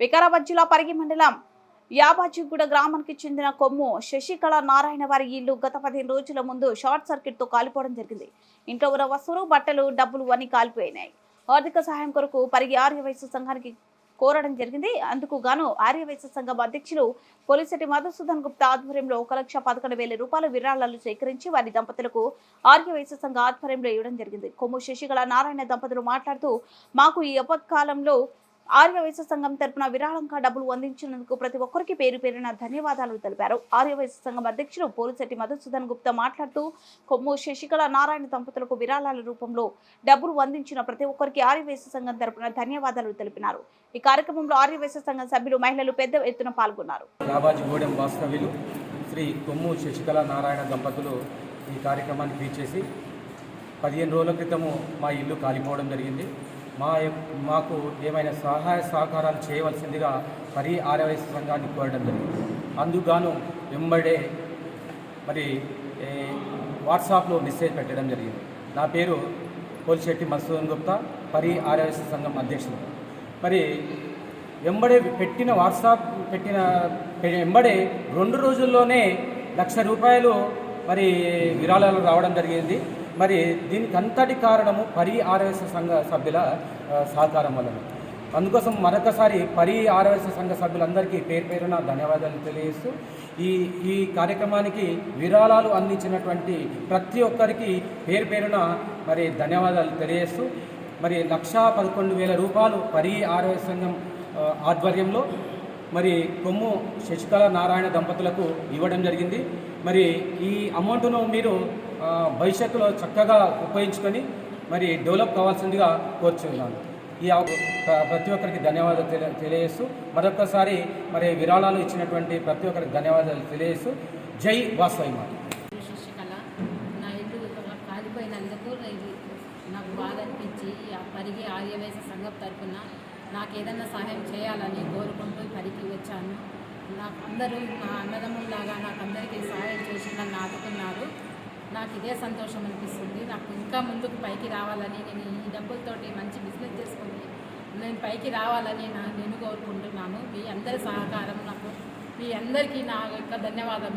వికారాబాద్ జిల్లా పరిగి మండలం యాబాజీగూడ గ్రామానికి చెందిన కొమ్ము శశికళ నారాయణ వారి ఇల్లు గత పదిహేను రోజుల ముందు షార్ట్ సర్క్యూట్తో కాలిపోవడం జరిగింది. ఇంట్లో ఉన్న వస్తువులు బట్టలు డబ్బులు అన్ని కాలిపోయినాయి. ఆర్థిక సహాయం కొరకు పరిగి ఆర్య సంఘానికి కోరడం జరిగింది. అందుకు గాను ఆర్య సంఘం అధ్యక్షులు పోలిసెట్టి మధుసూదన్ గుప్తా ఆధ్వర్యంలో ఒక లక్ష పదకొండు వేల రూపాయల విరాళాలు సేకరించి వారి దంపతులకు ఆర్య సంఘ ఆధ్వర్యంలో ఇవ్వడం జరిగింది. కొమ్ము శశికళ నారాయణ దంపతులు మాట్లాడుతూ మాకు ఈ అపత్కాలంలో ఆర్యవైశ్య సంఘం తరపున విరాళంగా డబ్బులు అందించినందుకు ప్రతి ఒక్కరికి పేరు పేరున ధన్యవాదాలు తెలిపారు. ఆర్యవైశ్య సంఘం అధ్యక్షుడు పోలిశెట్టి మధుసూదన్ గుప్తా మాట్లాడుతూ కొమ్ము శశికళ నారాయణ దంపతులకు విరాళాల రూపంలో డబ్బులు అందించిన ప్రతి ఒక్కరికి ఆర్యవైశ్య సంఘం తరపున ధన్యవాదాలు తెలిపినారు. ఈ కార్యక్రమంలో ఆర్యవైశ్య సంఘం సభ్యులు మహిళలు పెద్ద ఎత్తున పాల్గొన్నారు. శ్రీ కొమ్ము శశికళ నారాయణ దంపతులు ఈ కార్యక్రమాన్ని వీచేసి పదిహేను రోజుల క్రితము మా ఇల్లు కాలిపోవడం జరిగింది. మా మాకు ఏమైనా సహాయ సహకారాలు చేయవలసిందిగా పరి ఆర్యవైశ్య సంఘాన్ని కోరడం జరిగింది. అందుకుగాను వెంబడే మరి వాట్సాప్లో మెసేజ్ పెట్టడం జరిగింది. నా పేరు పోలిశెట్టి మసూదన్ గుప్తా పరి ఆర్యవైశ్య సంఘం అధ్యక్షుడు. మరి వెంబడే పెట్టిన వాట్సాప్ పెట్టిన వెంబడే రెండు రోజుల్లోనే లక్ష రూపాయలు మరి విరాళాలు రావడం జరిగింది. మరి దీనికి అంతటి కారణము పరి ఆర్ఎస్ సంఘ సభ్యుల సహకారం వలన అందుకోసం మరొకసారి పరి ఆర్ఎస్ సంఘ సభ్యులందరికీ పేరు పేరున ధన్యవాదాలు తెలియజేస్తూ ఈ ఈ కార్యక్రమానికి విరాళాలు అందించినటువంటి ప్రతి ఒక్కరికి పేరు పేరున మరి ధన్యవాదాలు తెలియజేస్తూ మరి లక్షా పదకొండు వేల రూపాయలు పరి ఆరోగ్య సంఘం ఆధ్వర్యంలో మరి కొమ్ము శశికళ నారాయణ దంపతులకు ఇవ్వడం జరిగింది. మరి ఈ అమౌంట్ను మీరు భవిష్యత్తులో చక్కగా ఉపయోగించుకొని మరి డెవలప్ కావాల్సిందిగా కోరుచున్నాను. ఈ ప్రతి ఒక్కరికి ధన్యవాదాలు తెలియ తెలియజేస్తూ మరొకసారి మరి విరాళాలు ఇచ్చినటువంటి ప్రతి ఒక్కరికి ధన్యవాదాలు తెలియజేస్తూ జై వాసవి మాట నా నాకు బాధ అనిపించి ఆ పరిగి ఆర్యవేశ సంఘం తరఫున నాకు ఏదైనా సహాయం చేయాలని కోరుకుంటూ ఈ పరికి వచ్చాను. నాకు అందరూ నా అన్నదమ్ముల్లాగా నాకు అందరికీ సహాయం చేయాలి నాకు ఇదే సంతోషం అనిపిస్తుంది. నాకు ఇంకా ముందుకు పైకి రావాలని నేను ఈ డబ్బులతోటి మంచి బిజినెస్ చేసుకుని నేను పైకి రావాలని నా నేను కోరుకుంటున్నాను. మీ అందరి సహకారం నాకు. మీ అందరికీ నా యొక్క ధన్యవాదం